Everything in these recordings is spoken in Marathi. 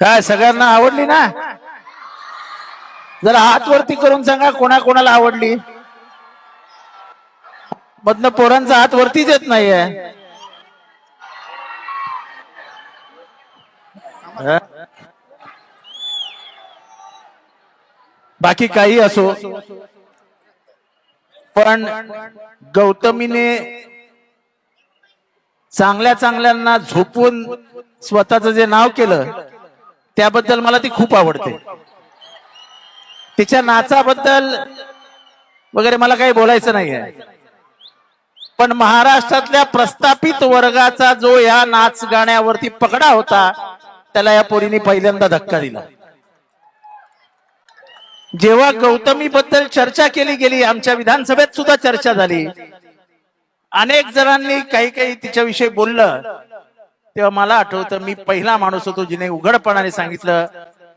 काय सगळ्यांना आवडली ना? जरा हात वरती करून सांगा कोणा कोणाला आवडली. मधनं पोरांचा हात वरतीच येत नाहीये. बाकी काही असो. पण गौतमीने चांगल्या चांगल्यांना झोपून स्वतःचं जे नाव केलं त्याबद्दल मला ती खूप आवडते. तिच्या नाचाबद्दल वगैरे मला काही बोलायचं नाहीये. पण महाराष्ट्रातल्या प्रस्थापित वर्गाचा जो या नाच गाण्यावरती पकडा होता त्याला या पोरीने पहिल्यांदा धक्का दिला. जेव्हा गौतमी बद्दल चर्चा केली गेली आमच्या विधानसभेत सुद्धा चर्चा झाली. अनेक जणांनी काही काही तिच्याविषयी बोललं. तेव्हा मला आठवतं मी पहिला माणूस होतो जिने उघडपणाने सांगितलं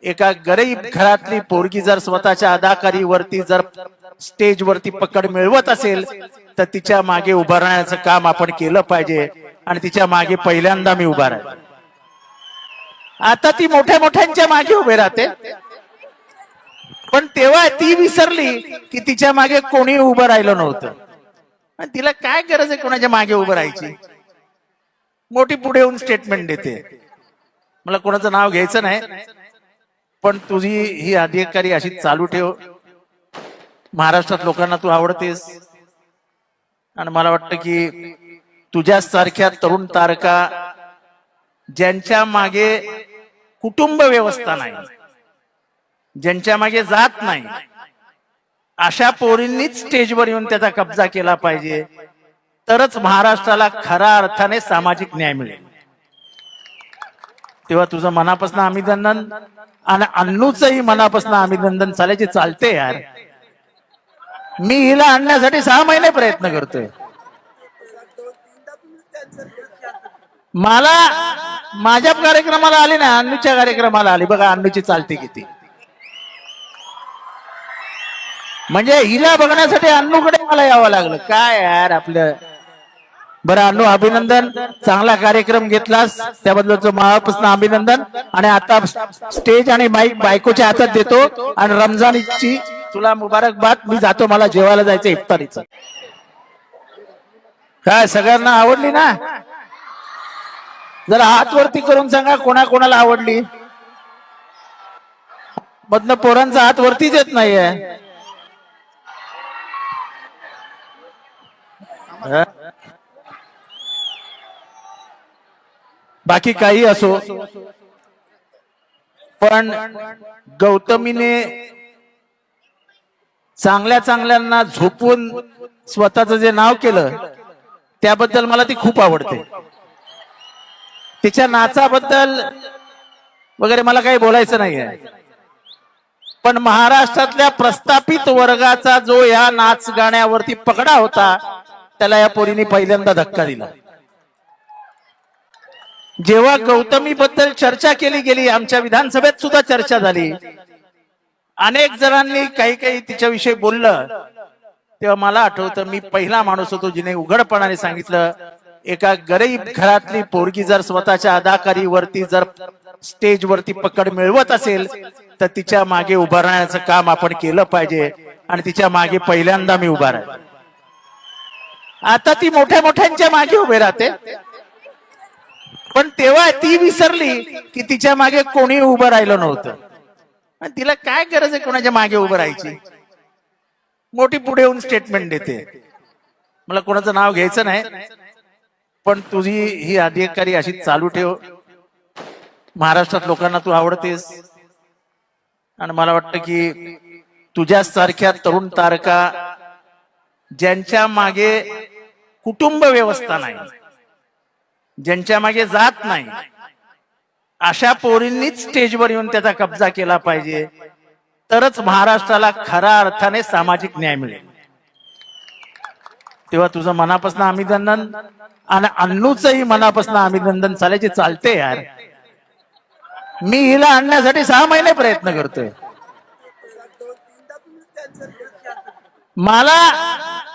एका गरीब घरातली पोरगी जर स्वतःच्या अदाकारीवरती जर स्टेजवरती पकड मिळवत असेल तर तिच्यामागे उभं राहण्याचं काम आपण केलं पाहिजे आणि तिच्यामागे पहिल्यांदा मी उभा राहील. आता ती मोठ्या मोठ्यांच्या मागे उभे राहते. पण तेव्हा ती विसरली की तिच्यामागे कोणी उभं राहिलं नव्हतं. तिला काय गरज आहे कोणाच्या मागे उभं राहायची? मोठी पुढे येऊन स्टेटमेंट देते. मला कोणाचं नाव घ्यायचं नाही पण तुझी ही अधिकारी अशी चालू ठेव. महाराष्ट्रात लोकांना तू आवडतेस. आणि मला वाटतं की तुझ्यासारख्या तरुण तारका ज्यांच्या मागे कुटुंब व्यवस्था नाही ज्यांच्या मागे जात नाही अशा पोरींनीच स्टेजवर येऊन त्याचा कब्जा केला पाहिजे. तरच महाराष्ट्राला खऱ्या अर्थाने सामाजिक न्याय मिळेल. तेव्हा तुझं मनापासून अभिनंदन आणि अन्नूचंही मनापासून अभिनंदन चालायचे चालते यार. मी हिला आणण्यासाठी सहा महिने प्रयत्न करतोय. मला माझ्या कार्यक्रमाला आली ना अन्नूच्या कार्यक्रमाला आली. बघा अन्नूची चालते किती. म्हणजे हिला बघण्यासाठी अन्नूकडे मला यावं लागलं. काय यार आपलं? बरं अन्नू अभिनंदन. चांगला कार्यक्रम घेतलास. त्याबद्दलचं मनापासून अभिनंदन. आणि आता स्टेज आणि माईक बायकोच्या हातात देतो. आणि रमजानची तुला मुबारकबाद. मी जातो मला जेवायला जायचं इफ्तारीचं. काय सगळ्यांना आवडली ना? जरा हात वरती करून सांगा कोणा कोणाला आवडली? मधनं पोरांचा हात वरतीच येत नाहीये. बाकी काही असो. पण गौतमीने चांगल्या चांगल्यांना झोपून स्वतःचं जे नाव केलं त्याबद्दल मला ती खूप आवडते. तिच्या नाचाबद्दल वगैरे मला काही बोलायचं नाहीये. पण महाराष्ट्रातल्या प्रस्थापित वर्गाचा जो या नाच गाण्यावरती पकडा होता त्याला या पोरीने पहिल्यांदा धक्का दिला. जेव्हा गौतमी बद्दल चर्चा केली गेली आमच्या विधानसभेत सुद्धा चर्चा झाली. अनेक जणांनी काही काही तिच्याविषयी बोललं. तेव्हा मला आठवतं मी पहिला माणूस होतो जिने उघडपणाने सांगितलं एका गरीब घरातली पोरगी जर स्वतःच्या अदाकारीवरती जर स्टेजवरती पकड मिळवत असेल तर तिच्यामागे उभारण्याचं काम आपण केलं पाहिजे आणि तिच्यामागे पहिल्यांदा मी उभा राहील आता ती मोठ्या मोठ्यांच्या मागे उभे राहते. पण तेव्हा ती विसरली की तिच्यामागे कोणी उभं राहिलं नव्हतं. तिला काय गरज आहे कोणाच्या मागे उभं राहायची? मोठी पुढे येऊन स्टेटमेंट देते. मला कोणाचं नाव घ्यायचं नाही पण तुझी ही अधिकारी अशी चालू ठेव. महाराष्ट्रात लोकांना तू आवडतेस. आणि मला वाटतं की तुझ्यासारख्या तरुण तारका ज्यांच्या मागे कुटुंब व्यवस्था नाही. ज्यांच्या मागे जात नाही. अशा पोरींनीच स्टेजवर येऊन त्याचा कब्जा केला पाहिजे. तरच महाराष्ट्राला खऱ्या अर्थाने सामाजिक न्याय मिळेल. तेव्हा तुझं मनापासून अभिनंदन आणि अन्नूचंही मनापासून अभिनंदन चालायचे चालते यार. मी हिला आणण्यासाठी सहा महिने प्रयत्न करतोय. मला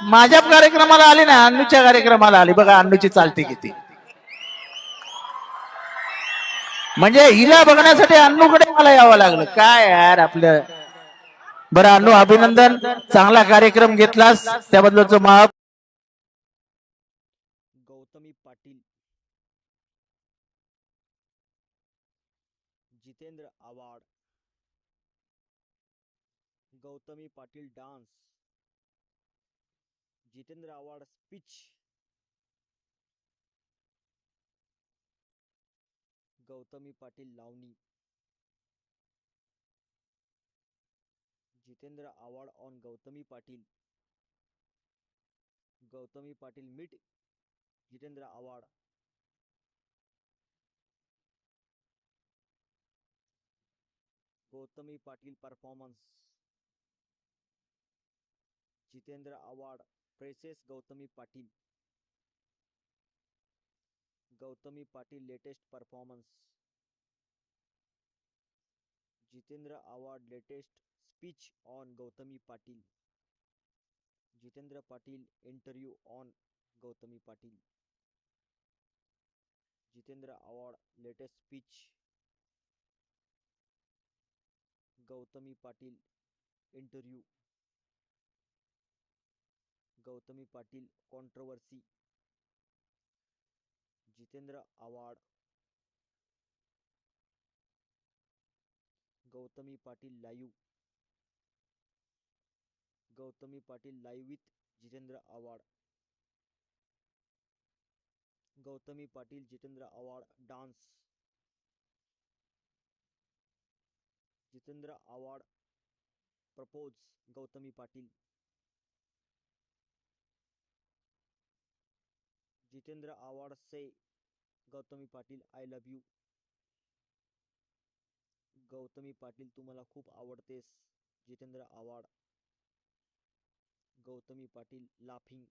माझ्या कार्यक्रमाला आली ना अन्नूच्या कार्यक्रमाला आली. बघा अन्नूची चालते किती. म्हणजे हिला बघण्यासाठी अन्नूकडे मला यावं लागलं. काय यार आपलं? बरं अन्नू अभिनंदन. चांगला कार्यक्रम घेतलास. त्याबद्दलचं माप Gautami Patil. Jitendra Awhad. Gautami Patil dance. Jitendra Awhad speech Gautami Patil lavani. Jitendra Awhad on Gautami Patil. Gautami Patil meet Jitendra Awhad. Gautami Patil performance Jitendra Awhad praises Gautami Patil. Gautami Patil latest performance. Jitendra Awhad latest speech on Gautami Patil. Jitendra Patil interview on Gautami Patil. Jitendra Awhad latest speech. Gautami Patil interview Gautami Patil controversy Jitendra Awhad Gautami Patil live Gautami Patil live with Jitendra Awhad Gautami Patil Jitendra Awhad dance Jitendra Awhad propose Gautami Patil Jitendra Awhad say Gautami Patil I love you Gautami Patil तू मला खूप आवडतेस. जितेंद्र आव्हाड. गौतमी पाटील लाफिंग